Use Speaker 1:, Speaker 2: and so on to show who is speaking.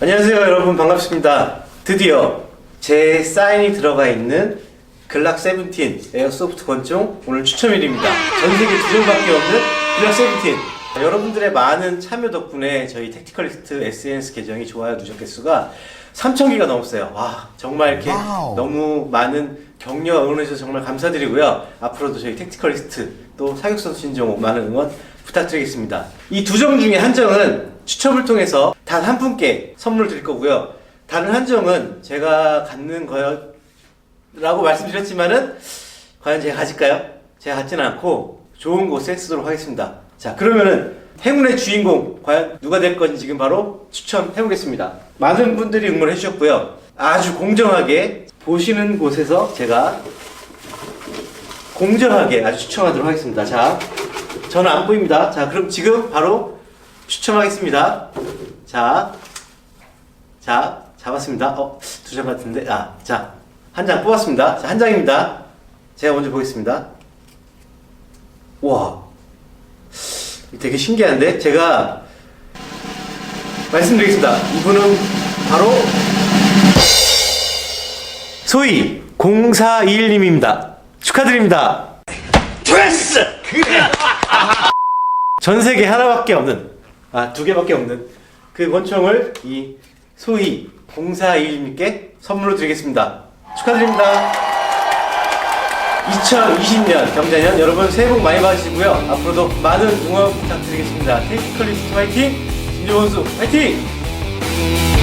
Speaker 1: 안녕하세요 여러분. 반갑습니다. 드디어 제 사인이 들어가 있는 글락 17 에어소프트 권총 오늘 추첨일입니다. 전 세계 두 종밖에 없는 글락 17 여러분들의 많은 참여 덕분에 저희 택티컬리스트 SNS 계정이 좋아요 누적 개수가 3,000개가 넘었어요. 와 정말 이렇게
Speaker 2: 와우.
Speaker 1: 너무 많은 격려 응원해주셔서 정말 감사드리고요. 앞으로도 저희 택티컬리스트 또 사격선수 신종 많은 응원 부탁드리겠습니다. 이 두 정 중에 한 정은 추첨을 통해서 단 한 분께 선물을 드릴 거고요. 다른 한 정은 제가 갖는 거라고 말씀드렸지만은 과연 제가 가질까요? 제가 갖지는 않고 좋은 곳에 쓰도록 하겠습니다. 자, 그러면은 행운의 주인공 과연 누가 될 건지 지금 바로 추첨해 보겠습니다. 많은 분들이 응원해 주셨고요. 아주 공정하게 보시는 곳에서 제가 공정하게 아주 추첨하도록 하겠습니다. 자, 저는 안 보입니다. 자, 그럼 지금 바로 추첨하겠습니다. 자, 자, 잡았습니다. 어, 두 장 같은데. 아, 자, 한 장 뽑았습니다. 자, 한 장입니다. 제가 먼저 보겠습니다. 와, 되게 신기한데? 제가 말씀드리겠습니다. 이분은 바로 소희 041님입니다. 축하드립니다. 됐어! 전 세계 하나밖에 없는 아 두 개밖에 없는 그 권총을 이 소희 041님께 선물로 드리겠습니다. 축하드립니다. 2020년 경자년 여러분 새해 복 많이 받으시고요. 앞으로도 많은 응원 부탁드리겠습니다. 테이크컬리스트 화이팅! 김종원수 화이팅!